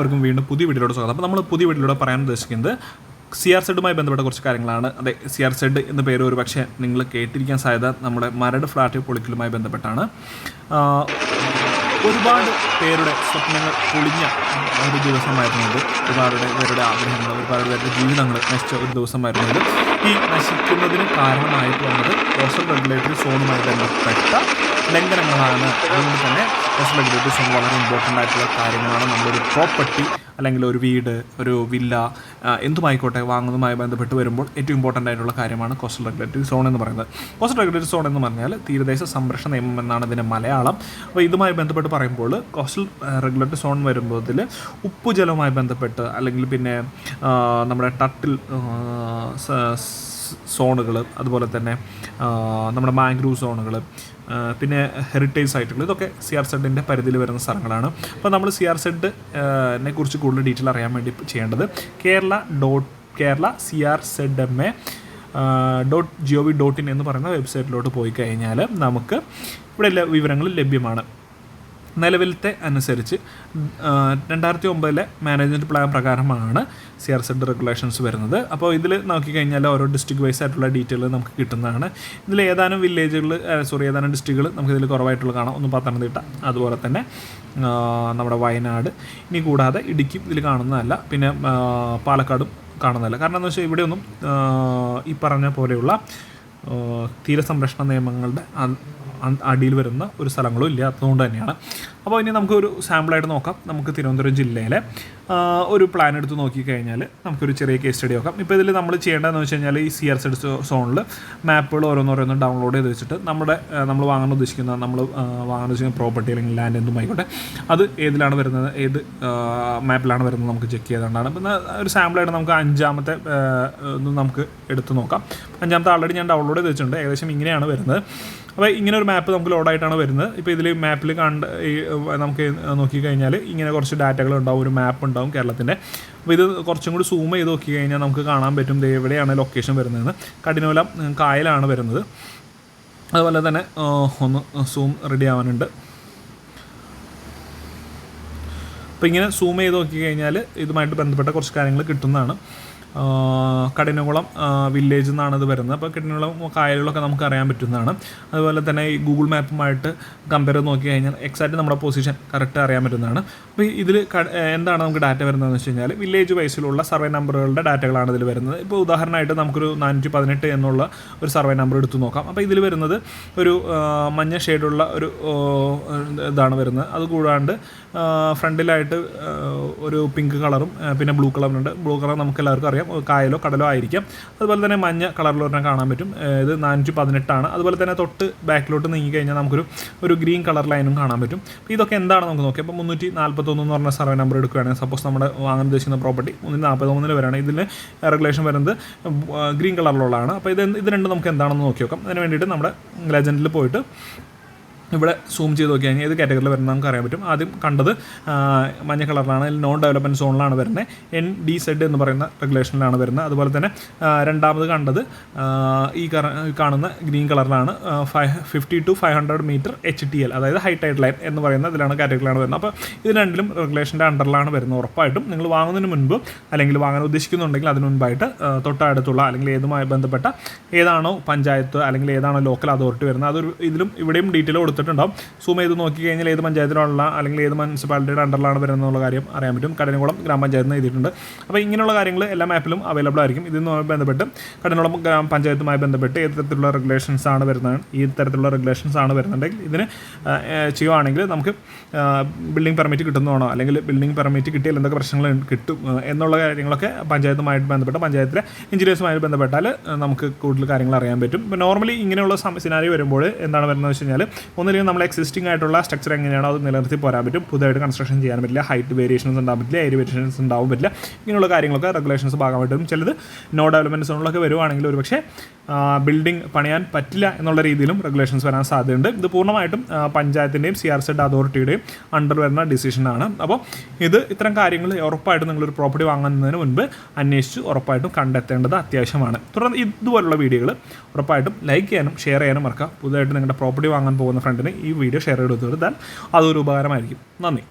എല്ലാവർക്കും വീണ്ടും പുതിയ വീഡിയോയുടെ സ്വാഗതം. അപ്പോൾ നമ്മൾ പുതിയ വീഡിയോയിലൂടെ പറയാൻ ഉദ്ദേശിക്കുന്നത് സി ആർ സെഡുമായി ബന്ധപ്പെട്ട കുറച്ച് കാര്യങ്ങളാണ്. അതെ സി ആർ സെഡ് എന്ന പേര് ഒരു പക്ഷേ നിങ്ങൾ കേട്ടിരിക്കാൻ സാധ്യത നമ്മുടെ മരട് ഫ്ലാറ്റ് പൊളിക്കലുമായി ബന്ധപ്പെട്ടാണ്. ഒരുപാട് പേരുടെ സ്വപ്നങ്ങൾ പൊളിഞ്ഞ ഒരു ദിവസമായിരുന്നത്. ഒരുപാട് പേരുടെ ആഗ്രഹങ്ങൾ ഒരുപാട് പേരുടെ ജീവിതങ്ങൾ നശിച്ച ഒരു ദിവസമായിരുന്നത്. ഈ നശിക്കുന്നതിന് കാരണമായിട്ട് വന്നത് കോസ്റ്റൽ റെഗുലേറ്ററി സോണുമായി ബന്ധപ്പെട്ട ലംഘനങ്ങളാണ്. അതുകൊണ്ട് തന്നെ സോൺ വളരെ ഇമ്പോർട്ടന്റ് ആയിട്ടുള്ള കാര്യങ്ങളാണ്. നമ്മളൊരു പ്രോപ്പർട്ടി അല്ലെങ്കിൽ ഒരു വീട് ഒരു വില്ല എന്തുമായിക്കോട്ടെ വാങ്ങുന്നതുമായി ബന്ധപ്പെട്ട് വരുമ്പോൾ ഏറ്റവും ഇമ്പോർട്ടന്റ് ആയിട്ടുള്ള കാര്യമാണ് കോസ്റ്റൽ റെഗുലേറ്ററി സോൺ എന്ന് പറയുന്നത്. കോസ്റ്റൽ റെഗുലേറ്ററി സോൺ എന്ന് പറഞ്ഞാൽ തീരദേശ സംരക്ഷണ നിയമം എന്നാണ് ഇതിന്റെ മലയാളം. അപ്പോൾ ഇതുമായി ബന്ധപ്പെട്ട് പറയുമ്പോൾ കോസ്റ്റൽ റെഗുലേറ്ററി സോൺ വരുമ്പോൾ ഉപ്പുജലവുമായി ബന്ധപ്പെട്ട് അല്ലെങ്കിൽ പിന്നെ നമ്മുടെ ടട്ടിൽ സോണുകൾ അതുപോലെ തന്നെ നമ്മുടെ മാംഗ്രൂവ് സോണുകൾ പിന്നെ ഹെറിറ്റേജ് സൈറ്റുകൾ ഇതൊക്കെ സി ആർ സെഡിന്റെ പരിധിയിൽ വരുന്ന സ്ഥലങ്ങളാണ്. അപ്പോൾ നമ്മൾ സി ആർ സെഡിനെ കുറിച്ച് കൂടുതൽ ഡീറ്റെയിൽ അറിയാൻ വേണ്ടി ചെയ്യേണ്ടത് Kerala dot Kerala C R Z M A dot G O V dot in എന്ന് പറയുന്ന വെബ്സൈറ്റിലോട്ട് പോയി കഴിഞ്ഞാൽ നമുക്ക് ഇവിടെ എല്ലാ വിവരങ്ങളും ലഭ്യമാണ്. നിലവിലത്തെ അനുസരിച്ച് രണ്ടായിരത്തി ഒമ്പതിലെ മാനേജ്മെന്റ് പ്ലാൻ പ്രകാരമാണ് സി ആർ സെഡ് റെഗുലേഷൻസ് വരുന്നത്. അപ്പോൾ ഇതിൽ നോക്കിക്കഴിഞ്ഞാൽ ഓരോ ഡിസ്ട്രിക്ട് വൈസ് ആയിട്ടുള്ള ഡീറ്റെയിൽ നമുക്ക് കിട്ടുന്നതാണ്. ഇതിൽ ഏതാനും വില്ലേജുകൾ സോറി ഏതാനും ഡിസ്ട്രിക്റ്റുകൾ നമുക്ക് ഇതിൽ കുറവായിട്ടുള്ള കാണാം. ഒന്ന് പത്തനംതിട്ട അതുപോലെ തന്നെ നമ്മുടെ വയനാട്. ഇനി കൂടാതെ ഇടുക്കി ഇതിൽ കാണുന്നതല്ല. പിന്നെ പാലക്കാടും കാണുന്നതല്ല. കാരണം എന്താ വെച്ചാൽ ഇവിടെയൊന്നും ഈ പറഞ്ഞ പോലെയുള്ള തീരസംരക്ഷണ നിയമങ്ങളുടെ അടിയിൽ വരുന്ന ഒരു സ്ഥലങ്ങളും ഇല്ലാത്തതുകൊണ്ട് തന്നെയാണ്. അപ്പോൾ ഇനി നമുക്കൊരു സാമ്പിളായിട്ട് നോക്കാം. നമുക്ക് തിരുവനന്തപുരം ജില്ലയിലെ ഒരു പ്ലാൻ എടുത്ത് നോക്കിക്കഴിഞ്ഞാൽ നമുക്കൊരു ചെറിയ കേസ് സ്റ്റഡി നോക്കാം. ഇപ്പോൾ ഇതിൽ നമ്മൾ ചെയ്യേണ്ടതെന്ന് വെച്ച് കഴിഞ്ഞാൽ ഈ സി ആർ സെഡ് സോണിൽ മാപ്പുകൾ ഓരോന്നോരോന്ന് ഡൗൺലോഡ് ചെയ്ത് വെച്ചിട്ട് നമ്മുടെ നമ്മൾ വാങ്ങാൻ ഉദ്ദേശിക്കുന്ന നമ്മൾ വാങ്ങാൻ ഉദ്ദേശിക്കുന്ന പ്രോപ്പർട്ടി അല്ലെങ്കിൽ ലാൻഡ് എന്തുമായിക്കോട്ടെ അത് ഏതിലാണ് വരുന്നത് ഏത് മാപ്പിലാണ് വരുന്നത് നമുക്ക് ചെക്ക് ചെയ്തുകൊണ്ടാണ് പിന്നെ ഒരു സാമ്പിളായിട്ട് നമുക്ക് അഞ്ചാമത്തെ നമുക്ക് എടുത്ത് നോക്കാം. അഞ്ചാമത്തെ ആൾറെഡി ഞാൻ ഡൗൺലോഡ് ചെയ്ത് വെച്ചിട്ടുണ്ട്. ഏകദേശം ഇങ്ങനെയാണ് വരുന്നത്. അപ്പോൾ ഇങ്ങനെ ഒരു മാപ്പ് നമുക്ക് ലോഡായിട്ടാണ് വരുന്നത്. ഇപ്പോൾ ഇതിൽ മാപ്പിൽ കണ്ട് നമുക്ക് നോക്കിക്കഴിഞ്ഞാൽ ഇങ്ങനെ കുറച്ച് ഡാറ്റകൾ ഉണ്ടാവും ഒരു മാപ്പ് ഉണ്ടാവും കേരളത്തിന്റെ അപ്പോൾ ഇത് കുറച്ചും കൂടി സൂം ചെയ്ത് നോക്കി കഴിഞ്ഞാൽ നമുക്ക് കാണാൻ പറ്റും എവിടെയാണ് ലൊക്കേഷൻ വരുന്നതെന്ന്. കഠിനോലം കായലാണ് വരുന്നത്. അതുപോലെ തന്നെ ഒന്ന് സൂം റെഡി ആവാനുണ്ട്. അപ്പോൾ ഇങ്ങനെ സൂം ചെയ്ത് നോക്കി കഴിഞ്ഞാൽ ഇതുമായിട്ട് ബന്ധപ്പെട്ട കുറച്ച് കാര്യങ്ങൾ കിട്ടുന്നതാണ്. കഠിനകുളം വില്ലേജ് എന്നാണ് ഇത് വരുന്നത്. അപ്പോൾ കഠിനകുളം കായലുകളൊക്കെ നമുക്ക് അറിയാൻ പറ്റുന്നതാണ്. അതുപോലെ തന്നെ ഈ ഗൂഗിൾ മാപ്പുമായിട്ട് കമ്പയർ ചെയ്ത് നോക്കി കഴിഞ്ഞാൽ എക്സാക്റ്റ് നമ്മുടെ പൊസിഷൻ കറക്റ്റ് അറിയാൻ പറ്റുന്നതാണ്. അപ്പോൾ ഇതിൽ എന്താണ് നമുക്ക് ഡാറ്റ വരുന്നതെന്ന് വെച്ച് കഴിഞ്ഞാൽ വില്ലേജ് വൈസിലുള്ള സർവേ നമ്പറുകളുടെ ഡാറ്റകളാണ് ഇതിൽ വരുന്നത്. ഇപ്പോൾ ഉദാഹരണമായിട്ട് നമുക്കൊരു നാനൂറ്റി പതിനെട്ട് എന്നുള്ള ഒരു സർവേ നമ്പർ എടുത്ത് നോക്കാം. അപ്പോൾ ഇതിൽ വരുന്നത് ഒരു മഞ്ഞ ഷെയ്ഡുള്ള ഒരു ഇതാണ് വരുന്നത്. അതുകൂടാണ്ട് ഫ്രണ്ടിലായിട്ട് ഒരു പിങ്ക് കളറും പിന്നെ ബ്ലൂ കളറുണ്ട് ബ്ലൂ കളർ നമുക്ക് എല്ലാവർക്കും അറിയാം. കായലോ കടലോ ആയിരിക്കാം. അതുപോലെ തന്നെ മഞ്ഞ കളറിൽ ഒരെണ്ണം കാണാൻ പറ്റും. ഇത് നാനൂറ്റി പതിനെട്ടാണ്. അതുപോലെ തന്നെ തൊട്ട് ബാക്കിലോട്ട് നീങ്ങി കഴിഞ്ഞാൽ നമുക്കൊരു ഒരു ഗ്രീൻ കളർ ലൈനും കാണാൻ പറ്റും. അപ്പോൾ ഇതൊക്കെ എന്താണ് നമുക്ക് നോക്കിയാൽ അപ്പോൾ മുന്നൂറ്റി നാൽപ്പത്തൊന്ന് എന്ന് പറഞ്ഞ സർവേ നമ്പർ എടുക്കുകയാണെങ്കിൽ സപ്പോസ് നമ്മുടെ വാങ്ങാൻ ഉദ്ദേശിക്കുന്ന പ്രോപ്പർട്ടി മുന്നൂറ്റി നാൽപ്പത്തൊന്നിൽ വരാണ്. ഇതിൽ റെഗുലേഷൻ വരുന്നത് ഗ്രീൻ കളറിലുള്ളതാണ്. അപ്പോൾ ഇത് ഇത് രണ്ടും നമുക്ക് എന്താണെന്ന് നോക്കി നോക്കാം. അതിന് വേണ്ടിയിട്ട് നമ്മുടെ ലെജൻഡിൽ പോയിട്ട് ഇവിടെ സൂം ചെയ്ത് നോക്കി കഴിഞ്ഞാൽ ഏത് കാറ്റഗറിയിൽ വരുന്നത് നമുക്ക് അറിയാൻ പറ്റും. ആദ്യം കണ്ടത് മഞ്ഞ കളറിലാണ് നോൺ ഡെവലപ്മെന്റ് സോണിലാണ് വരുന്നത്. എൻ ഡി സെഡ് എന്ന് പറയുന്ന റെഗുലേഷനിലാണ് വരുന്നത്. അതുപോലെ തന്നെ രണ്ടാമത് കണ്ടത് ഈ കാണുന്ന ഗ്രീൻ കളറിലാണ് five fifty two five hundred metre H T L അതായത് ഹൈ ലൈൻ എന്ന് പറയുന്ന ഇതിലാണ് കാറ്റഗറിയിലാണ് വരുന്നത്. അപ്പോൾ ഇത് രണ്ടിലും റെഗുലേഷന്റെ അണ്ടറിലാണ് വരുന്നത് ഉറപ്പായിട്ടും. നിങ്ങൾ വാങ്ങുന്നതിന് മുൻപ് അല്ലെങ്കിൽ വാങ്ങാൻ ഉദ്ദേശിക്കുന്നുണ്ടെങ്കിൽ അതിന് മുൻപായിട്ട് തൊട്ടടുത്തുള്ള അല്ലെങ്കിൽ ഏതുമായി ബന്ധപ്പെട്ട ഏതാണോ പഞ്ചായത്ത് അല്ലെങ്കിൽ ഏതാണോ ലോക്കൽ അതോറിറ്റി വരുന്നത്. അതൊരു ഇതിലും ഇവിടെയും ഡീറ്റെയിൽ കൊടുത്തിട്ടുണ്ടാവും. സൂം ചെയ്ത് നോക്കി കഴിഞ്ഞാൽ ഏത് പഞ്ചായത്തിലുള്ള അല്ലെങ്കിൽ ഏത് മുനിസിപ്പാലിറ്റിയുടെ അണ്ടറിലാണ് വരുന്നത് എന്നുള്ള കാര്യം അറിയാൻ പറ്റും. കടനകുളം ഗ്രാമപഞ്ചായത്ത് എഴുതിയിട്ടുണ്ട്. അപ്പോൾ ഇങ്ങനെയുള്ള കാര്യങ്ങൾ എല്ലാ മാപ്പിലും അവൈലബിൾ ആയിരിക്കും. ഇതുമായി ബന്ധപ്പെട്ട് കടനകുളം ഗ്രാമപഞ്ചായത്തുമായി ബന്ധപ്പെട്ട് ഏത് തരത്തിലുള്ള റെഗുലേഷൻസ് ആണ് വരുന്നത് ഈ തരത്തിലുള്ള റെഗുലേഷൻസ് ആണ് വരുന്നുണ്ടെങ്കിൽ ഇതിന് ചെയ്യുവാണെങ്കിൽ നമുക്ക് ബിൽഡിംഗ് പെർമിറ്റ് കിട്ടുന്നതാണോ അല്ലെങ്കിൽ ബിൽഡിംഗ് പെർമിറ്റ് കിട്ടിയാൽ എന്തൊക്കെ പ്രശ്നങ്ങൾ കിട്ടും എന്നുള്ള കാര്യങ്ങളൊക്കെ പഞ്ചായത്തുമായിട്ട് ബന്ധപ്പെട്ട് പഞ്ചായത്തിലെ എഞ്ചിനീയേഴ്സുമായി ബന്ധപ്പെട്ടാൽ നമുക്ക് കൂടുതൽ കാര്യങ്ങൾ അറിയാൻ പറ്റും. നോർമലി ഇങ്ങനെയുള്ള സിനാരി വരുമ്പോൾ എന്താണ് വരുന്നത് വെച്ച് കഴിഞ്ഞാൽ ഒന്നില്ലെങ്കിൽ നമ്മൾ എക്സിസ്റ്റിംഗ് ആയിട്ടുള്ള സ്ട്രക്ചർ എങ്ങനെയാണോ അത് നിലനിർത്തി പോരാൻ പറ്റും. പുതുതായിട്ട് കൺസ്ട്രക്ഷൻ ചെയ്യാൻ പറ്റില്ല ഹൈറ്റ് വേരിയേഷൻസ് ഉണ്ടാകാൻ പറ്റില്ല ഏരിയ വേരിയേഷൻസ് ഉണ്ടാവാൻ പറ്റില്ല. ഇങ്ങനെയുള്ള കാര്യങ്ങളൊക്കെ റെഗുലേഷൻസ് ഭാഗമായിട്ടും ചിലത് നോ ഡെവലപ്മെന്റ് സോണിലൊക്കെ വരുവാണെങ്കിൽ ഒരു പക്ഷേ ബിൽഡിംഗ് പണിയാൻ പറ്റില്ല എന്നുള്ള രീതിയിലും റെഗുലേഷൻസ് വരാൻ സാധ്യതയുണ്ട്. ഇത് പൂർണമായിട്ടും പഞ്ചായത്തിന്റെയും സി ആർ സെഡ് അതോറിറ്റിയുടെയും അണ്ടർ വരുന്ന ഡിസിഷനാണ് അപ്പോൾ ഇത് ഇത്തരം കാര്യങ്ങൾ ഉറപ്പായിട്ടും നിങ്ങളൊരു പ്രോപ്പർട്ടി വാങ്ങുന്നതിന് മുൻപ് അന്വേഷിച്ച് ഉറപ്പായിട്ടും കണ്ടെത്തേണ്ടത് അത്യാവശ്യമാണ്. തുടർന്ന് ഇതുപോലുള്ള വീഡിയോകൾ ഉറപ്പായിട്ടും ലൈക്ക് ചെയ്യാനും ഷെയർ ചെയ്യാനും മറക്കുക. പുതുതായിട്ട് നിങ്ങളുടെ പ്രോപ്പർട്ടി വാങ്ങാൻ പോകുന്ന ഫ്രണ്ടിന് ഈ വീഡിയോ ഷെയർ ചെയ്ത് കൊടുത്താൽ അതൊരു ഉപകാരമായിരിക്കും. നന്ദി.